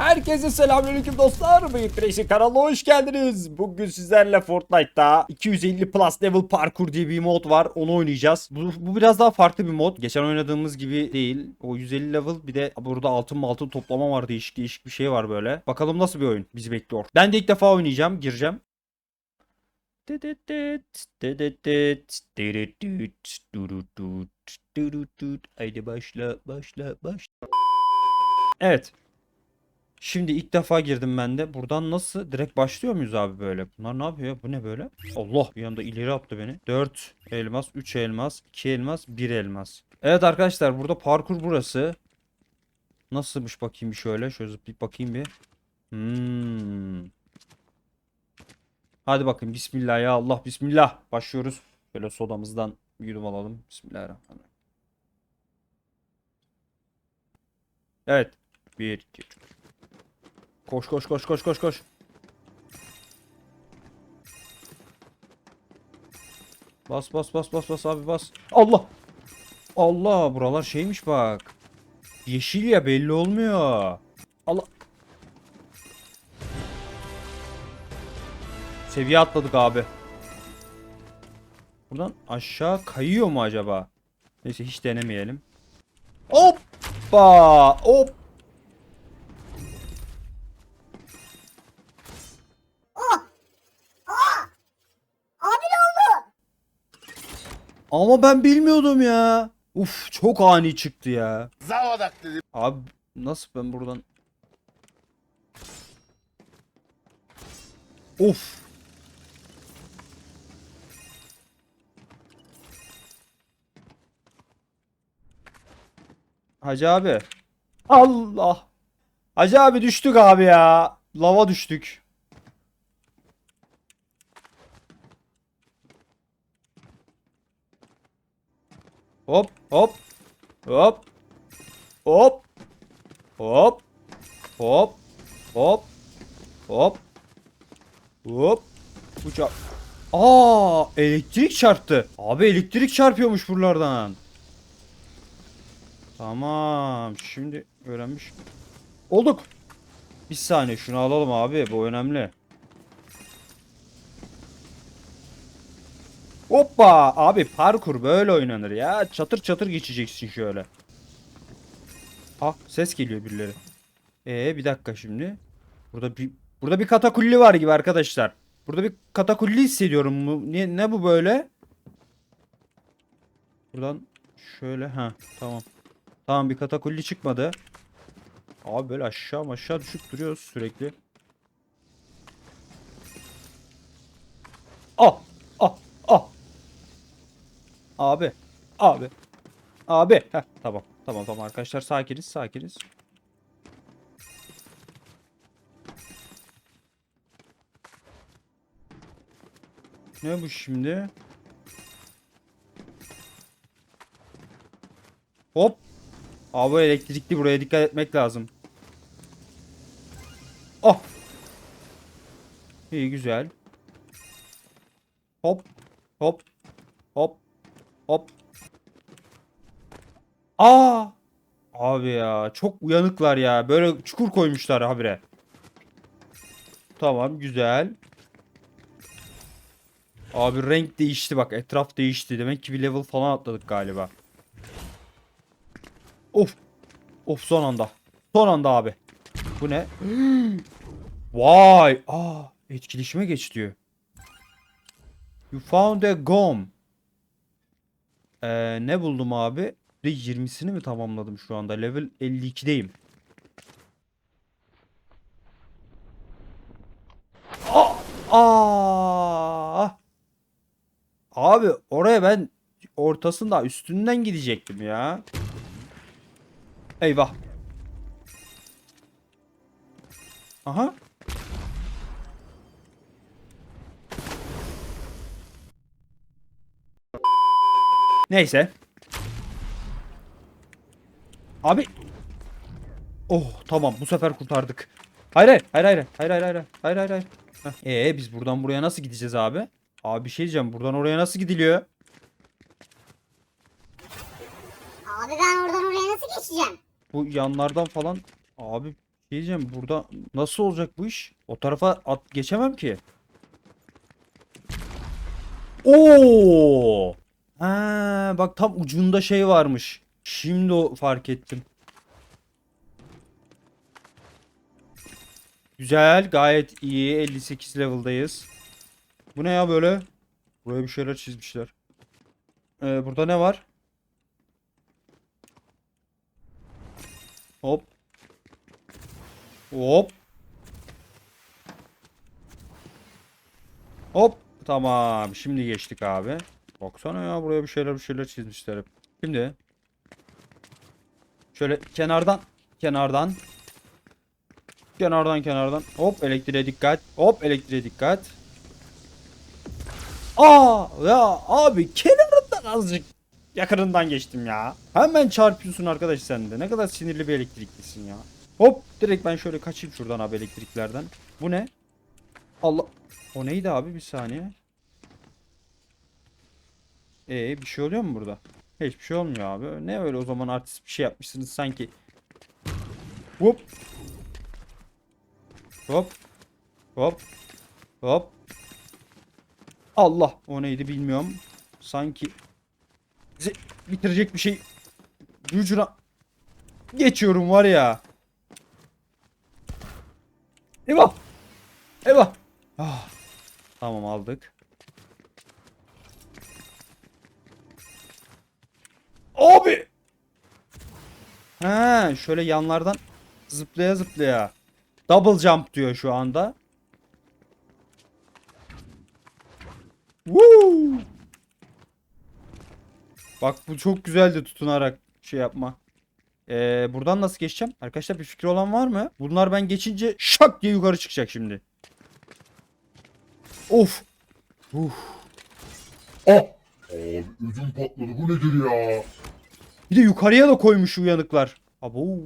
Herkese selamünaleyküm dostlar. Bıyık Reis'in kanalına hoş geldiniz. Bugün sizlerle Fortnite'ta 250 plus level parkur diye bir mod var. Onu oynayacağız. Bu, bu biraz daha farklı bir mod. Geçen oynadığımız gibi değil. O 150 level bir de burada altın altın toplama var. Değişik değişik bir şey var böyle. Bakalım nasıl bir oyun bizi bekliyor. Ben de ilk defa oynayacağım. Gireceğim. Haydi başla başla başla. Evet. Şimdi ilk defa girdim ben de. Buradan nasıl? Direkt başlıyor muyuz abi böyle? Bunlar ne yapıyor? Bu ne böyle? Allah bir anda ileri attı beni. 4 elmas, 3 elmas, 2 elmas, 1 elmas. Evet arkadaşlar burada parkur burası. Nasılmış bakayım bir şöyle. Şöyle zıplayıp bakayım bir. Hmm. Hadi bakın bismillah ya Allah bismillah. Başlıyoruz. Böyle sodamızdan bir yudum alalım. Bismillahirrahmanirrahim. Evet. 1 2 Koş koş koş koş koş koş. Bas bas bas bas bas abi bas. Allah. Allah buralar şeymiş bak. Yeşil ya belli olmuyor. Allah. Seviye atladık abi. Buradan aşağı kayıyor mu acaba? Neyse hiç denemeyelim. Hoppa! Hop! Ama ben bilmiyordum ya. Uf çok ani çıktı ya. Zavadak dedim. Abi nasıl ben buradan... Of. Hacı abi. Allah. Hacı abi düştük abi ya. Lava düştük. Hop hop. Hop. Hop. Hop. Hop. Hop. Hop. Hop. Uçak. Aa, elektrik çarptı. Abi elektrik çarpıyormuş buralardan. Tamam. Şimdi öğrenmiş. Olduk. Bir saniye şunu alalım abi. Bu önemli. Hoppa. Abi parkur böyle oynanır ya. Çatır çatır geçeceksin şöyle. Ah ses geliyor birileri. Ee bir dakika şimdi. Burada bir burada bir katakulli var gibi arkadaşlar. Burada bir katakulli hissediyorum. Bu ne, ne bu böyle? Buradan şöyle ha tamam. Tamam bir katakulli çıkmadı. Abi böyle aşağı aşağı düşüp duruyoruz sürekli. Ah. Abi abi abi. Heh, tamam tamam tamam arkadaşlar sakiniz sakiniz. Ne bu şimdi? Hop. Abi elektrikli buraya dikkat etmek lazım. Oh. İyi güzel. Hop. Hop. Hop. Hop. Aa! Abi ya çok uyanıklar ya. Böyle çukur koymuşlar habire. Tamam güzel. Abi renk değişti bak etraf değişti. Demek ki bir level falan atladık galiba. Of. Of son anda. Son anda abi. Bu ne? Vay. Aa, etkileşime geç diyor. You found a gum. Ee, ne buldum abi? De 20'sini mi tamamladım şu anda? Level 52'deyim. Aa! Aa! Abi oraya ben ortasında üstünden gidecektim ya. Eyvah. Aha. Neyse. Abi. Oh tamam bu sefer kurtardık. Hayır hayır hayır hayır hayır hayır hayır hayır hayır hayır. Heh. Ee biz buradan buraya nasıl gideceğiz abi? Abi bir şey diyeceğim buradan oraya nasıl gidiliyor? Abi ben oradan oraya nasıl geçeceğim? Bu yanlardan falan abi Şey diyeceğim burada nasıl olacak bu iş? O tarafa at geçemem ki. Oo! Ha, bak tam ucunda şey varmış. Şimdi o fark ettim. Güzel, gayet iyi. 58 level'dayız. Bu ne ya böyle? Buraya bir şeyler çizmişler. Ee, burada ne var? Hop. Hop. Hop. Tamam. Şimdi geçtik abi. Baksana ya buraya bir şeyler bir şeyler çizmişler hep. Şimdi. Şöyle kenardan. Kenardan. Kenardan kenardan. Hop elektriğe dikkat. Hop elektriğe dikkat. Aa ya abi kenarından azıcık yakınından geçtim ya. Hemen çarpıyorsun arkadaş sen de. Ne kadar sinirli bir elektriklisin ya. Hop direkt ben şöyle kaçayım şuradan abi elektriklerden. Bu ne? Allah. O neydi abi bir saniye. Ee bir şey oluyor mu burada? Hiçbir şey olmuyor abi. Ne öyle o zaman artist bir şey yapmışsınız sanki. Hop. Hop. Hop. Hop. Allah o neydi bilmiyorum. Sanki bizi bitirecek bir şey gücüne geçiyorum var ya. Eyvah. Eyvah. Ah. Tamam aldık. Abi. Ha, şöyle yanlardan zıplaya zıplaya. Double jump diyor şu anda. Woo! Bak bu çok güzeldi tutunarak şey yapma. Ee, buradan nasıl geçeceğim? Arkadaşlar bir fikri olan var mı? Bunlar ben geçince şak diye yukarı çıkacak şimdi. Of. Uf. Ah! Abi ödüm patladı bu nedir ya? Bir de yukarıya da koymuş uyanıklar. Abo.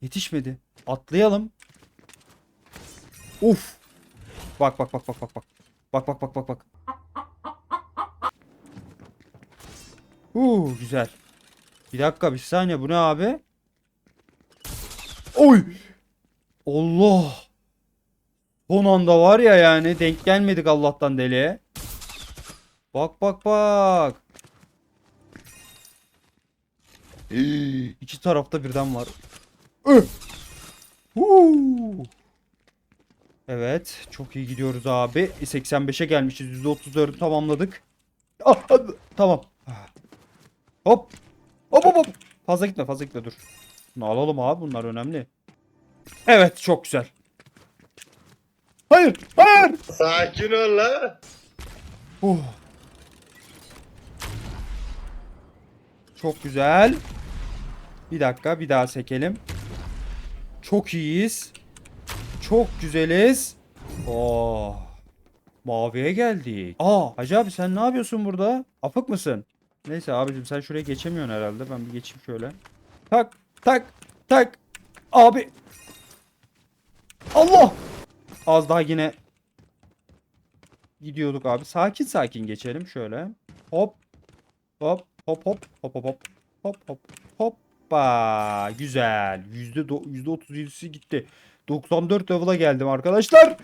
Yetişmedi. Atlayalım. Uf. Bak bak bak bak bak bak. Bak bak bak bak bak. Uuu güzel. Bir dakika bir saniye bu ne abi? Oy. Allah. Son anda var ya yani denk gelmedik Allah'tan deliye. Bak bak bak. Hii, İki tarafta birden var. Huu! Evet, çok iyi gidiyoruz abi. 85'e gelmişiz. %34'ü tamamladık. Ah, ah, tamam. Ah. Hop. Hop hop hop. Fazla gitme, fazla gitme dur. Bunu alalım abi, bunlar önemli. Evet, çok güzel. Hayır, hayır. Sakin ol la. Uh. Çok güzel. Bir dakika bir daha sekelim. Çok iyiyiz. Çok güzeliz. Oh. Maviye geldik. Aa Hacı abi sen ne yapıyorsun burada? Afık mısın? Neyse abicim sen şuraya geçemiyorsun herhalde. Ben bir geçeyim şöyle. Tak tak tak. Abi. Allah. Az daha yine gidiyorduk abi. Sakin sakin geçelim şöyle. Hop. Hop hop hop hop hop hop. Hop hop hoppa. Güzel. Yüzde yüzde otuz yedisi gitti. 94 level'a geldim arkadaşlar.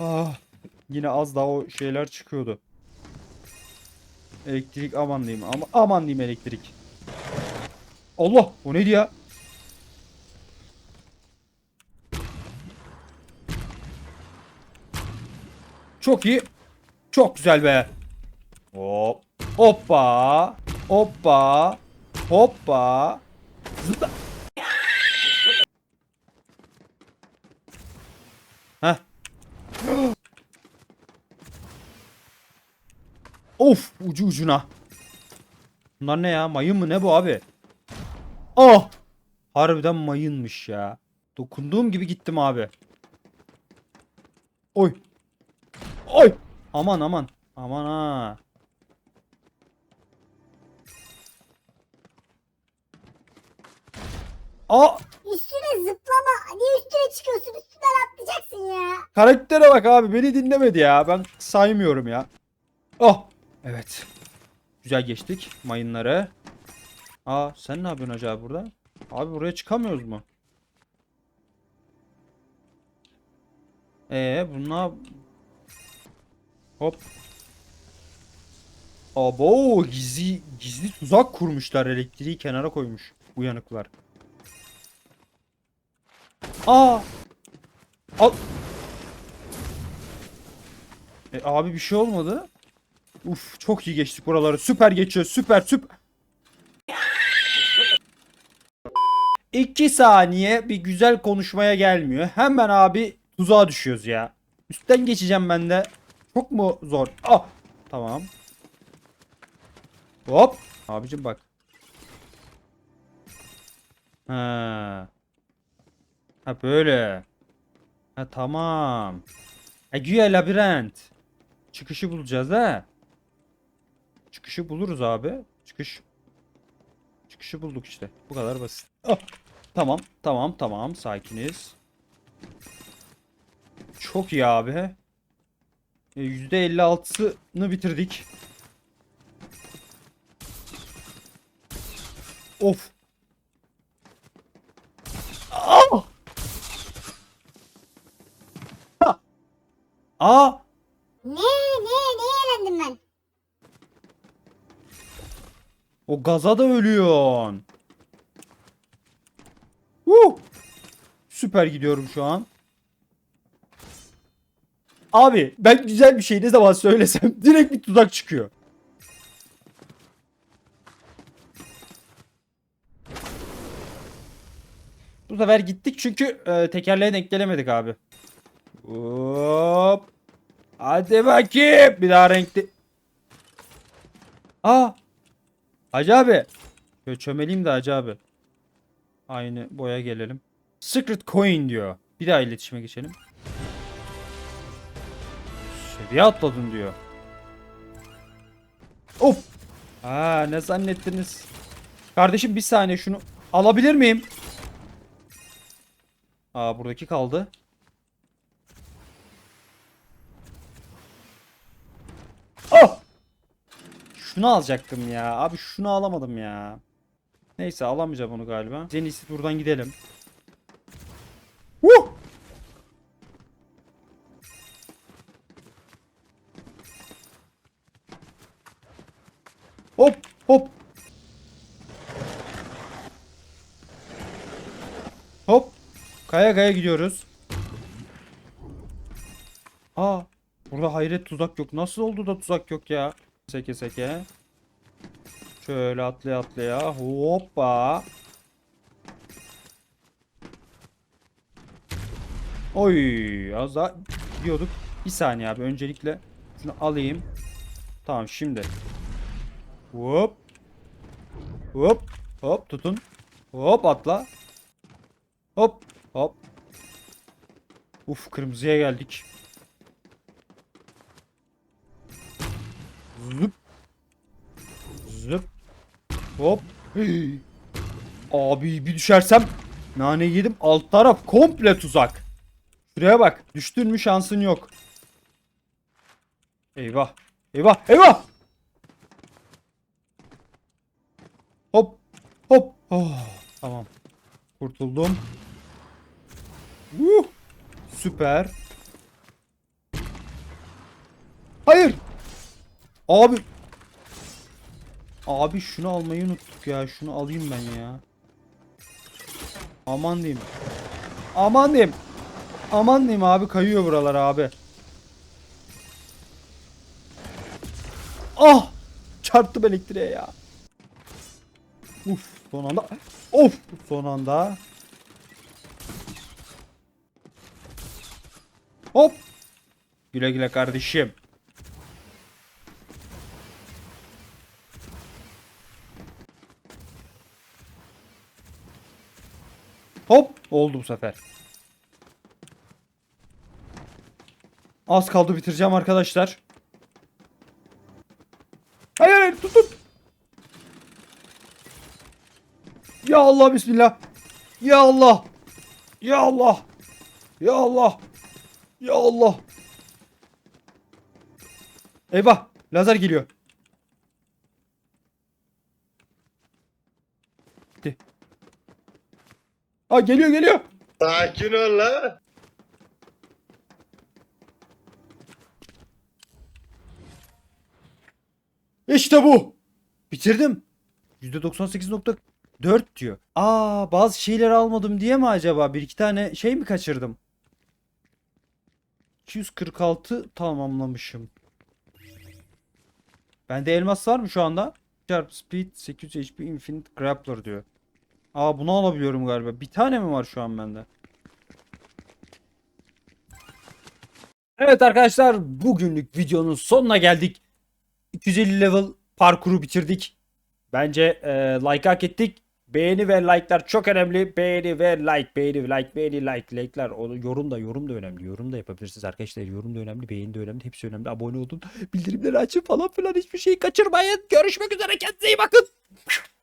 Ah, yine az daha o şeyler çıkıyordu. Elektrik aman diyeyim ama aman diyeyim elektrik. Allah o neydi ya? Çok iyi. Çok güzel be. Hop. Hoppa. Hoppa. Hoppa. Zıpla. Heh. of ucu ucuna. Bunlar ne ya? Mayın mı ne bu abi? Oh! Harbiden mayınmış ya. Dokunduğum gibi gittim abi. Oy. Oy. Aman aman. Aman ha. Aa Üstüne zıplama. Niye üstüne çıkıyorsun? Üstünden atlayacaksın ya. karaktere bak abi beni dinlemedi ya. Ben saymıyorum ya. Oh. Evet. Güzel geçtik mayınları. Aa sen ne yapıyorsun acaba burada? Abi buraya çıkamıyoruz mu? Ee bunlar Hop. Abo gizli gizli tuzak kurmuşlar elektriği kenara koymuş uyanıklar. Aa! Al. E, abi bir şey olmadı. Uf çok iyi geçtik buraları. Süper geçiyor. Süper süper. 2 saniye bir güzel konuşmaya gelmiyor. Hemen abi tuzağa düşüyoruz ya. Üstten geçeceğim ben de. Çok mu zor? Ah! Tamam. Hop. Abicim bak. Ha. Ha böyle. Ha tamam. Ha güya labirent. Çıkışı bulacağız ha. Çıkışı buluruz abi. Çıkış. Çıkışı bulduk işte. Bu kadar basit. Ah. Tamam, tamam, tamam. Sakiniz. Çok iyi abi. E, %56'sını bitirdik. Of. Aa! Ne ne ne eğlendim ben? O gaza da ölüyorsun. Woo! Süper gidiyorum şu an. Abi ben güzel bir şey ne zaman söylesem direkt bir tuzak çıkıyor. Bu sefer gittik çünkü e, tekerleğe denk gelemedik abi. Hop. Hadi bakayım. Bir daha renkli. Aa. Hacı abi. Şöyle çömeleyim de Hacı abi. Aynı boya gelelim. Secret coin diyor. Bir daha iletişime geçelim. Seviye atladın diyor. Of. Aa ne zannettiniz? Kardeşim bir saniye şunu alabilir miyim? Aa buradaki kaldı. Oh! Şunu alacaktım ya. Abi şunu alamadım ya. Neyse alamayacağım onu galiba. En buradan gidelim. Woo! Hop hop. Hop. Kaya kaya gidiyoruz. Aa. Burada hayret tuzak yok. Nasıl oldu da tuzak yok ya? Seke seke. Şöyle atlaya atlaya. Hoppa. Oy. Az daha gidiyorduk. Bir saniye abi. Öncelikle şunu alayım. Tamam şimdi. Hop. Hop. Hop tutun. Hop atla. Hop. Hop. Uf kırmızıya geldik. Zıp. Zıp. Hop. Hii. Abi bir düşersem nane yedim. Alt taraf komple tuzak. Şuraya bak. Düştün mü şansın yok. Eyvah. Eyvah. Eyvah. Hop. Hop. Oh, tamam. Kurtuldum. Uh, süper. Hayır. Abi. Abi şunu almayı unuttuk ya. Şunu alayım ben ya. Aman diyeyim. Aman diyeyim. Aman diyeyim abi kayıyor buralar abi. Ah! Çarptım elektriğe ya. Uf son anda. Of son anda. Hop. Güle güle kardeşim. Hop oldu bu sefer. Az kaldı bitireceğim arkadaşlar. Hayır hayır tutun. Ya Allah bismillah. Ya Allah. Ya Allah. Ya Allah. Ya Allah. Eyvah. Lazer geliyor. Gitti. Aa geliyor geliyor. Sakin ol la. İşte bu. Bitirdim. %98.4 diyor. Aa bazı şeyleri almadım diye mi acaba? Bir iki tane şey mi kaçırdım? 246 tamamlamışım. Bende elmas var mı şu anda? Sharp Speed 800 HP Infinite Grappler diyor. Aa bunu alabiliyorum galiba. Bir tane mi var şu an bende? Evet arkadaşlar bugünlük videonun sonuna geldik. 250 level parkuru bitirdik. Bence e, like hak ettik. Beğeni ve like'lar çok önemli. Beğeni ve like, beğeni ve like, beğeni, like, like'lar. Yorum da yorum da önemli. Yorum da yapabilirsiniz arkadaşlar. Yorum da önemli, beğeni de önemli. Hepsi önemli. Abone olun. Bildirimleri açın falan filan hiçbir şeyi kaçırmayın. Görüşmek üzere. Kendinize iyi bakın.